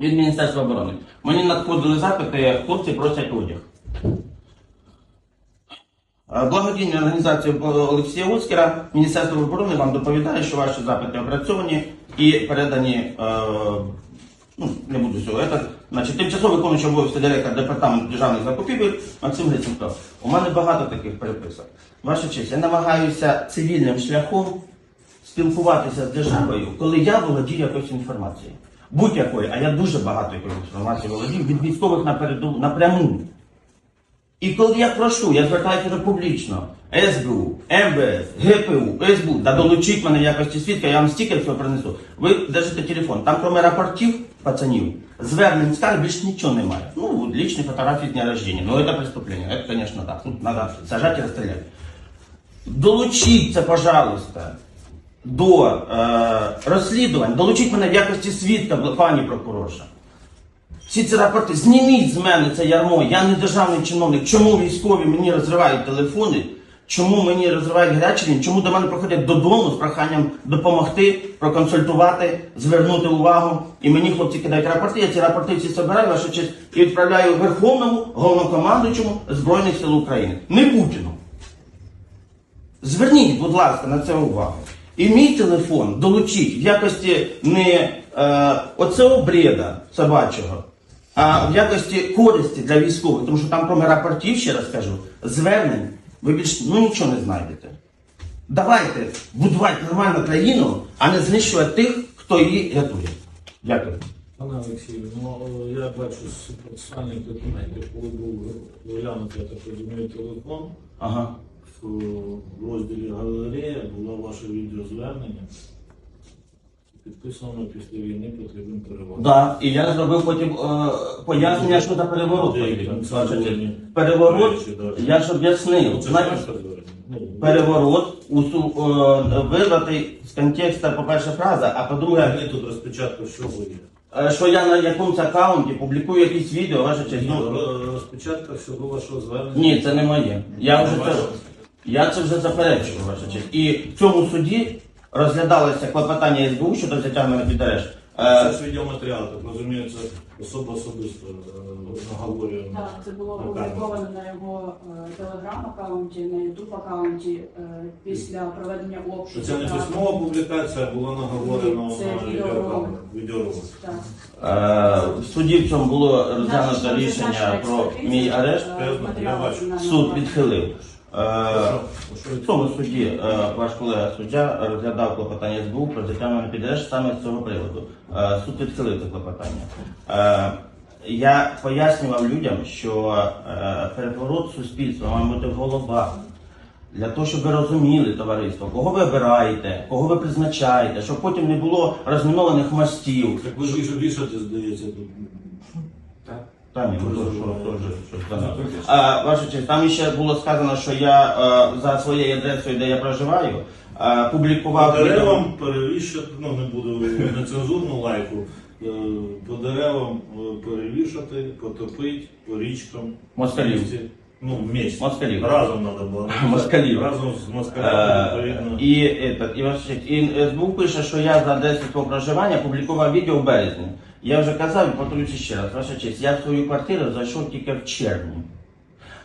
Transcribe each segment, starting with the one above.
від Міністерства оборони. Мені надходили запити, хлопці просять одяг. Е, Благодійна організація Олексія Уцкера, Міністерство оборони вам доповідає, що ваші запити опрацьовані і передані. е, ну, не буду цього. Это, значить, тимчасово виконуючий обов'язки директора департаменту державних закупівель Максим Гриценко. У мене багато таких переписок. Ваша честь, я намагаюся цивільним шляхом спілкуватися з державою, коли я володію якоюсь інформацією. Будь-якою, а я дуже багато якоїсь інформації володію від військових напереду напряму. І коли я прошу, я звертаюся вже публічно, СБУ, МВС, ГПУ, СБУ, да долучіть мене в якості свідка, я вам стільки всього принесу. Ви держите телефон. Там, крім рапортів, пацанів, звернень скарг більш нічого немає. Ну, лічні фотографії дня рождения. Ну, це преступление. Это, конечно, так. Тут надо сажать і розстріляти. Долучіться, пожалуйста, до е, розслідувань, долучіть мене в якості свідка, пані прокурорша. Всі ці рапорти, зніміть з мене це ярмо, я не державний чиновник. Чому військові мені розривають телефони? Чому мені розривають гарячі? Чому до мене приходять додому з проханням допомогти, проконсультувати, звернути увагу? І мені хлопці кидають рапорти, я ці рапорти всі збираю, ваша честь, і відправляю Верховному головнокомандуючому Збройних сил України. Не Путіну. Зверніть, будь ласка, на це увагу. І мій телефон долучіть в якості не е, оцього бреда собачого, а в якості користі для військових, тому що там кроме рапортів, ще раз кажу, звернень, ви більш ну, нічого не знайдете. Давайте будувати нормальну країну, а не знищувати тих, хто її рятує. Дякую. Пане Олексію, ну я бачу з процесуальних документів, коли був оглянутий, я так розумію, телефон, Ага. В розділі галерея було ваше відеозвернення. Підписано після війни потрібен переворот. Да, і я зробив потім е, пояснення, що за переворот. Потрібен. Переворот, я ж об'яснив. Ну, ваше звернення. Ну, переворот усу, е, вирвати з контекста, по-перше, фраза, а по-друге, Взагалі тут розпечатка що ви є? е, що я на якомусь аккаунті публікую якісь відео, ваша честь. Ну, Ну, ро- розпечатка всього вашого звернення. ні, це не моє. Я вже це? Я це вже заперечую, ваша честь. І в цьому суді розглядалося клопотання СБУ щодо взяття мене під арешт. Це Е, ж відеоматеріал, так розумію, це особа особисто е, наговорює. Так, це було на опубліковано на його е, телеграм-аккаунті, на ютуб аккаунті е, після проведення Що обшуку. це не письмова публікація, а було наговорено Ні, це на відеоролик. Відеоролик. Так. е, в суді в цьому було розглянуто рішення про мій арешт. Я бачу. Суд відхилив. Е, В цьому суді е, ваш колега суддя розглядав клопотання СБУ про взяття мене під арешт саме з цього приводу. Е, Суд відхилив це клопотання. Я пояснював людям, що переворот суспільства має бути в головах. Для того, щоб ви розуміли, товариство, кого ви обираєте, кого ви призначаєте, щоб потім не було розмінованих мостів. Так ви ж вішати, здається, тут. Та ні, ну що, то щось. А, ваша честь, там ще було сказано, що я е, за своєю адресою, де я проживаю, е, публікував По відео. деревам перевішати, ну не буду нецензурну лайку. е, По деревам е, перевішати, потопити, по річкам. Москалів. Ну, вместе. Москалів. Разом треба було. Москалів. Разом з москалями, Е, відповідно. І, этот, і, ваша честь, і СБУ пише, що я за адресою свого проживання публікував відео в березні. Я вже казав і повторюся ще раз, ваша честь, я в свою квартиру зайшов тільки в червні.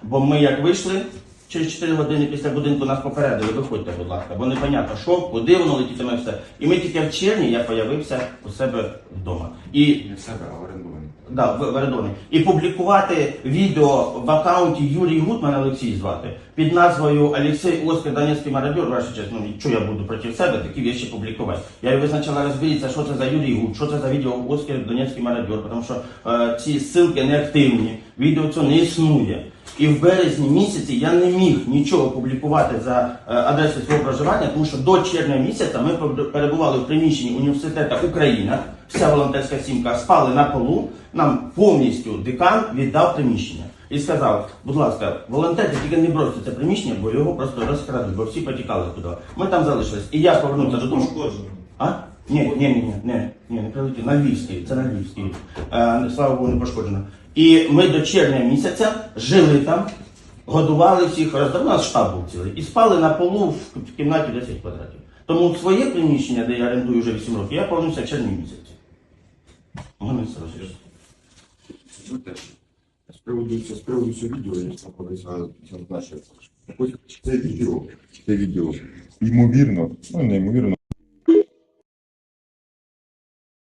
Бо ми як вийшли, через 4 години після будинку нас попередили, виходьте, будь ласка, бо непонятно, що, куди воно летітиме все. І ми тільки в червні я появився у себе вдома. І в себе, а орендовані. Да, в Вердоні, І публікувати відео в аккаунті Юрій Гуд, мене Олексій звати, під назвою Олексій Оскар Донецький мародер, ваша честь, ну що я буду проти себе такі речі публікувати. Я визначала розберіться, що це за Юрій Гуд, що це за відео Оскар Донецький мародер, тому що е, ці ссылки не активні, відео цього не існує. І в березні місяці я не міг нічого публікувати за е, адресою свого проживання, тому що до червня місяця ми перебували в приміщенні університету Україна, вся волонтерська сімка спали на полу. Нам повністю декан віддав приміщення і сказав: будь ласка, волонтерки тільки не бросьте це приміщення, бо його просто розкрадуть, бо всі потікали туди. Ми там залишились. І я повернувся додому. Пошкоджено. А? Ні, ні, ні, ні, ні, ні, не прилетів. На Львівській, це на Львівській. Е, слава Богу, не пошкоджено. І ми до червня місяця жили там, годували всіх, роздавали, у нас штаб був цілий, і спали на полу в, кімнаті 10 квадратів. Тому своє приміщення, де я орендую вже 8 років, я повернувся в червні місяці. Мене Сергійович. Знаєте, З приводу, з приводу цього відео я. Ось це відео, це відео. Ймовірно, ну не ймовірно,